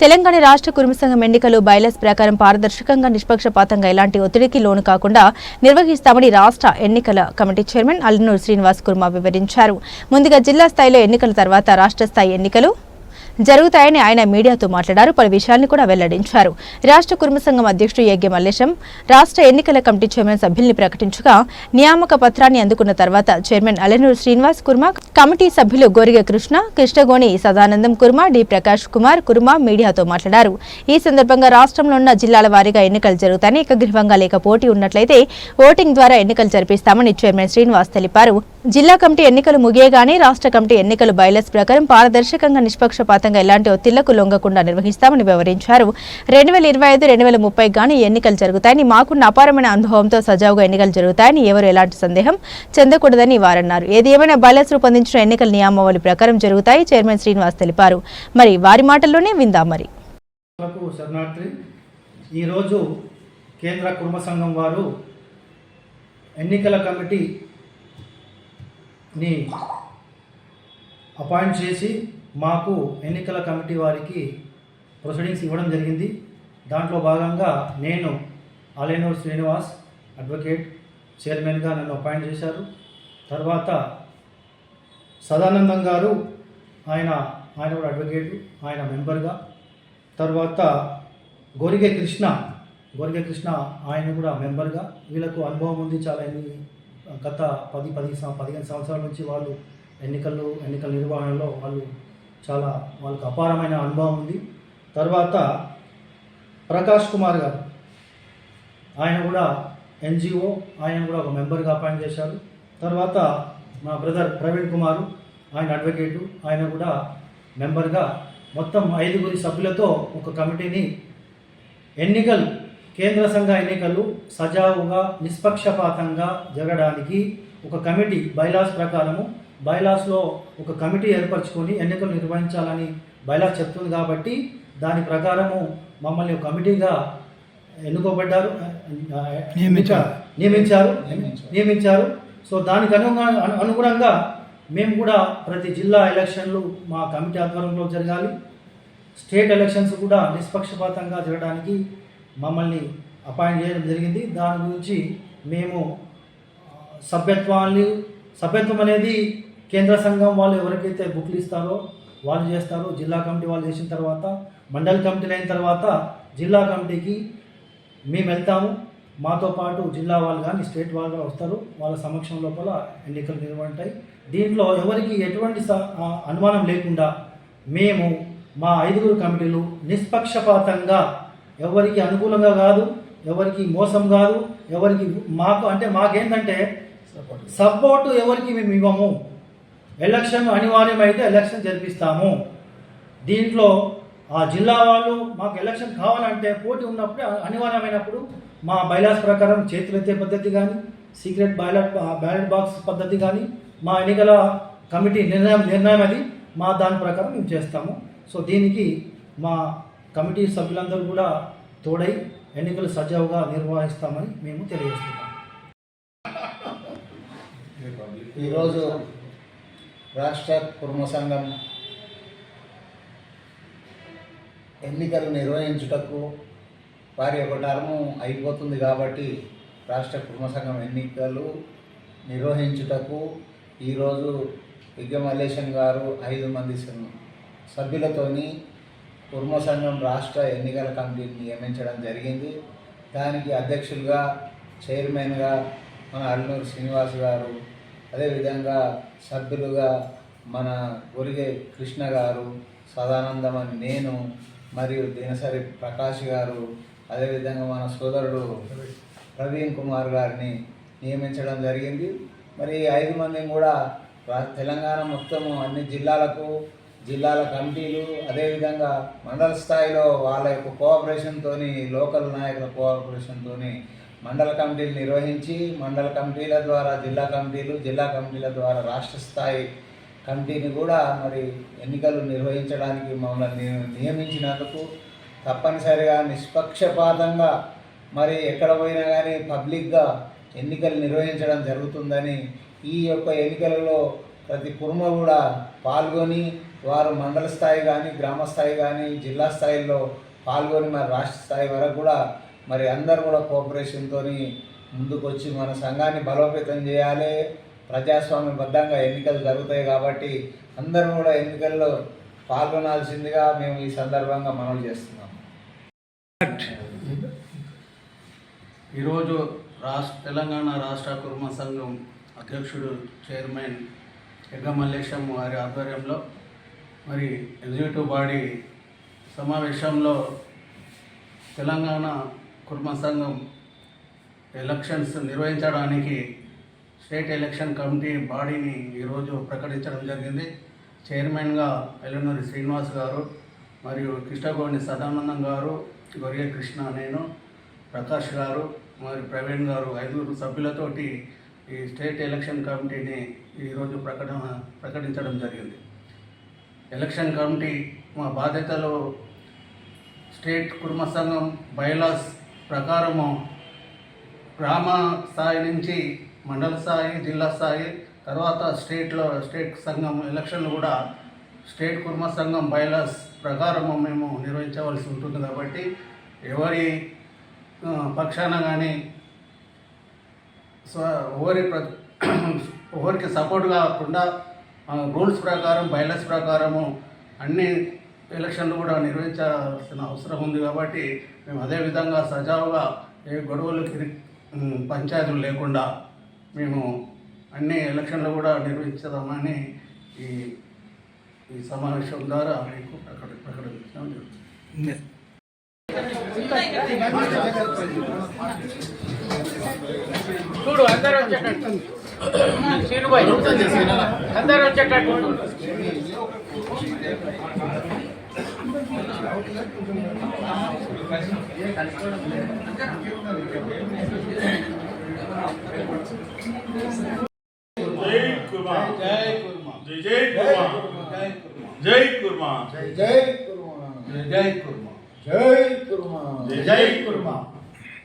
తెలంగాణ రాష్ట్ర కుటుంబ సంఘం ఎన్నికలు బైలస్ ప్రకారం పారదర్శకంగా నిష్పక్షపాతంగా ఎలాంటి ఒత్తిడికి లోను కాకుండా నిర్వహిస్తామని రాష్ట్ర ఎన్నికల కమిటీ చైర్మన్ అల్లనూరు శ్రీనివాస్ కుర్మా వివరించారు. ముందుగా జిల్లా స్థాయిలో ఎన్నికల తర్వాత రాష్ట్ర స్థాయి ఎన్నికలు జరుగుతాయని ఆయన మీడియాతో మాట్లాడారు. పలు విషయాల్ని కూడా వెల్లడించారు. రాష్ట్ర కుర్మ సంఘం అధ్యక్షుడు యజ్ఞ మల్లేశం రాష్ట్ర ఎన్నికల కమిటీ చైర్మన్ సభ్యుల్ని ప్రకటించగా నియామక పత్రాన్ని అందుకున్న తర్వాత చైర్మన్ అలనూరు శ్రీనివాస్ కుర్మ కమిటీ సభ్యులు గోరిగ కృష్ణ కృష్ణగోని సదానందం కుర్మ డి ప్రకాష్ కుమార్ కుర్మా మీడియాతో మాట్లాడారు. ఈ సందర్భంగా రాష్ట్రంలో ఉన్న జిల్లాల వారీగా ఎన్నికలు జరుగుతాయని ఏకగ్రీవంగా లేక పోటీ ఉన్నట్లయితే ఓటింగ్ ద్వారా ఎన్నికలు జరిపిస్తామని చైర్మన్ శ్రీనివాస్ తెలిపారు. జిల్లా కమిటీ ఎన్నికలు ముగియగానే రాష్ట్ర కమిటీ ఎన్నికలు బైలస్ ప్రకారం పారదర్శకంగా శాతంగా ఎలాంటి ఒత్తిళ్ళకు లొంగకుండా నిర్వహిస్తామని వివరించారు. రెండు వేల ఇరవై ఐదు రెండు వేల ముప్పై గానీ ఎన్నికలు జరుగుతాయని మాకున్న అపారమైన అనుభవంతో సజావుగా ఎన్నికలు జరుగుతాయని ఎవరు ఎలాంటి సందేహం చెందకూడదని వారన్నారు. ఏది ఏమైనా బైలస్ రూపొందించిన ఎన్నికల నియామావళి ప్రకారం జరుగుతాయి చైర్మన్ శ్రీనివాస్ తెలిపారు. మరి వారి మాటల్లోనే విందాం మరి. ఈరోజు కేంద్ర కుటుంబ సంఘం వారు ఎన్నికల కమిటీని అపాయింట్ చేసి మాకు ఎన్నికల కమిటీ వారికి ప్రొసీడింగ్స్ ఇవ్వడం జరిగింది. దాంట్లో భాగంగా నేను ఆలేనూరు శ్రీనివాస్ అడ్వకేట్ చైర్మన్గా నన్ను అపాయింట్ చేశారు. తర్వాత సదానందం గారు ఆయన ఆయన కూడా అడ్వకేట్ ఆయన మెంబర్గా. తర్వాత గోరిగే కృష్ణ గోరిగే కృష్ణ ఆయన కూడా మెంబర్గా. వీళ్ళకు అనుభవం ఉంది చాలా ఎన్ని గత పది పది పదిహేను సంవత్సరాల నుంచి వాళ్ళు ఎన్నికలు ఎన్నికల నిర్వహణలో వాళ్ళు చాలా వాళ్ళకి అపారమైన అనుభవం ఉంది. తర్వాత ప్రకాష్ కుమార్ గారు ఆయన కూడా ఎన్జిఓ ఆయన కూడా ఒక మెంబర్గా అపాయింట్ చేశారు. తర్వాత మా బ్రదర్ ప్రవీణ్ కుమారు ఆయన అడ్వకేటు ఆయన కూడా మెంబర్గా మొత్తం ఐదుగురి సభ్యులతో ఒక కమిటీని ఎన్నికలు కేంద్ర సంఘ ఎన్నికలు సజావుగా నిష్పక్షపాతంగా జరగడానికి ఒక కమిటీ బైలాస్ ప్రకారము బైలాస్లో ఒక కమిటీ ఏర్పరచుకొని ఎన్నికలు నిర్వహించాలని బైలాస్ చెప్తుంది కాబట్టి దాని ప్రకారము మమ్మల్ని ఒక కమిటీగా ఎన్నుకోబడ్డారు నియమించారు. నియమించారు. నియమించారు. సో దానికి అనుగుణ అను- అనుగుణంగా మేము కూడా ప్రతి జిల్లా ఎలక్షన్లు మా కమిటీ ఆధ్వర్యంలో జరగాలి. స్టేట్ ఎలక్షన్స్ కూడా నిష్పక్షపాతంగా జరగడానికి మమ్మల్ని అపాయింట్ చేయడం జరిగింది. దాని గురించి మేము సభ్యత్వాన్ని సభ్యత్వం అనేది కేంద్ర సంఘం వాళ్ళు ఎవరికైతే బుక్లు ఇస్తారో వాళ్ళు చేస్తారు జిల్లా కమిటీ వాళ్ళు చేసిన తర్వాత మండల కమిటీలు అయిన తర్వాత జిల్లా కమిటీకి మేము వెళ్తాము. మాతో పాటు జిల్లా వాళ్ళు కానీ స్టేట్ వాళ్ళు వస్తారు. వాళ్ళ సమక్షం లోపల ఎన్నికలు నిర్వహింటాయి దీంట్లో ఎవరికి ఎటువంటి అనుమానం లేకుండా మేము మా ఐదుగురు కమిటీలు నిష్పక్షపాతంగా ఎవరికి అనుకూలంగా కాదు ఎవరికి మోసం కాదు ఎవరికి మాకు అంటే మాకేంటంటే సపోర్ట్ ఎవరికి మేము ఇవ్వము. ఎలక్షన్ అనివార్యమైతే ఎలక్షన్ జరిపిస్తాము. దీంట్లో ఆ జిల్లా వాళ్ళు మాకు ఎలక్షన్ కావాలంటే పోటీ ఉన్నప్పుడు అనివార్యమైనప్పుడు మా బైలాస్ ప్రకారం చేతులెత్తే పద్ధతి కానీ సీక్రెట్ బ్యాలెట్ బ్యాలెట్ బాక్స్ పద్ధతి కానీ మా ఎన్నికల కమిటీ నిర్ణయం నిర్ణయం అది మా దాని ప్రకారం మేము చేస్తాము. సో దీనికి మా కమిటీ సభ్యులందరూ కూడా తోడై ఎన్నికలు సజావుగా నిర్వహిస్తామని మేము తెలియజేస్తున్నాం. ఈరోజు రాష్ట్ర కుర్మ సంఘం ఎన్నికలు నిర్వహించుటకు వారి యొక్క టర్ము అయిపోతుంది కాబట్టి రాష్ట్ర కుటుంబ సంఘం ఎన్నికలు నిర్వహించుటకు ఈరోజు విద్య గారు ఐదు మంది సభ్యులతోని కుర్మ సంఘం రాష్ట్ర ఎన్నికల కమిటీని నియమించడం జరిగింది. దానికి అధ్యక్షులుగా చైర్మన్గా మన అల్లూరు శ్రీనివాస్ గారు అదేవిధంగా సభ్యులుగా మన ఒరిగే కృష్ణ గారు సదానందం అని నేను మరియు దినసరి ప్రకాష్ గారు అదేవిధంగా మన సోదరుడు ప్రవీణ్ కుమార్ గారిని నియమించడం జరిగింది. మరి ఐదు మందిని కూడా రా- తెలంగాణ మొత్తము అన్ని జిల్లాలకు జిల్లాల కమిటీలు అదేవిధంగా మండల స్థాయిలో వాళ్ళ యొక్క కోఆపరేషన్తో లోకల్ నాయకుల కోఆపరేషన్తో మండల కమిటీలు నిర్వహించి మండల కమిటీల ద్వారా జిల్లా కమిటీలు జిల్లా కమిటీల ద్వారా రాష్ట్ర స్థాయి కమిటీని కూడా మరి ఎన్నికలు నిర్వహించడానికి మమ్మల్ని నియమించినందుకు తప్పనిసరిగా నిష్పక్షపాతంగా మరి ఎక్కడ పోయినా కానీ పబ్లిక్గా ఎన్నికలు నిర్వహించడం జరుగుతుందని ఈ యొక్క ఎన్నికలలో ప్రతి కుర్మ కూడా పాల్గొని వారు మండల స్థాయి కానీ గ్రామ స్థాయి కానీ జిల్లా స్థాయిలో పాల్గొని మరి రాష్ట్ర స్థాయి వరకు కూడా మరి అందరు కూడా కోఆపరేషన్తో ముందుకు వచ్చి మన సంఘాన్ని బలోపేతం చేయాలి. ప్రజాస్వామ్యబద్ధంగా ఎన్నికలు జరుగుతాయి కాబట్టి అందరూ కూడా ఎన్నికల్లో పాల్గొనాల్సిందిగా మేము ఈ సందర్భంగా మనవి చేస్తున్నాం ఈరోజు రాష్ట్ర తెలంగాణ రాష్ట్ర కుర్మ సంఘం అధ్యక్షుడు చైర్మన్ ఎగ్గమల్లేశం వారి ఆధ్వర్యంలో మరి ఎగ్జిక్యూటివ్ బాడీ సమావేశంలో తెలంగాణ కుర్మ సంఘం ఎలక్షన్స్ నిర్వహించడానికి స్టేట్ ఎలక్షన్ కమిటీ బాడీని ఈరోజు ప్రకటించడం జరిగింది. చైర్మన్గా ఎల్లనూరి శ్రీనివాస్ గారు మరియు కృష్ణగోని సదానందం గారు గొరియ కృష్ణ నేను ప్రకాష్ గారు మరి ప్రవీణ్ గారు ఐదుగురు సభ్యులతోటి ఈ స్టేట్ ఎలక్షన్ కమిటీని ఈరోజు ప్రకటన ప్రకటించడం జరిగింది. ఎలక్షన్ కమిటీ మా బాధ్యతలో స్టేట్ కుటుంబ సంఘం బైలాస్ ప్రకారము గ్రామ స్థాయి నుంచి మండల స్థాయి జిల్లా స్థాయి తర్వాత స్టేట్లో స్టేట్ సంఘం ఎలక్షన్లు కూడా స్టేట్ కుర్మ సంఘం బైలాస్ ప్రకారము మేము నిర్వహించవలసి ఉంటుంది కాబట్టి ఎవరి పక్షాన కానీ స్వ ఎవరి ప్ర ఎవరికి సపోర్ట్ కాకుండా రూల్స్ ప్రకారం బైలాస్ ప్రకారము అన్ని ఎలక్షన్లు కూడా నిర్వహించాల్సిన అవసరం ఉంది కాబట్టి మేము అదే విధంగా సజావుగా ఏ గొడవలు పంచాయతీలు లేకుండా మేము అన్ని ఎలక్షన్లు కూడా నిర్వహించదామని ఈ ఈ సమావేశం ద్వారా మీకు ప్రకటి ప్రకటించడం జరుగుతుంది. చూడు అందరూ వచ్చేటట్టు. అందరూ వచ్చేటట్టు. జై కుర్మా జై కుర్మా జై జై కుర్మా జై కుర్మా జై కుర్మా జై కుర్మా జై కుర్మా జై కుర్మా జై జై కుర్మా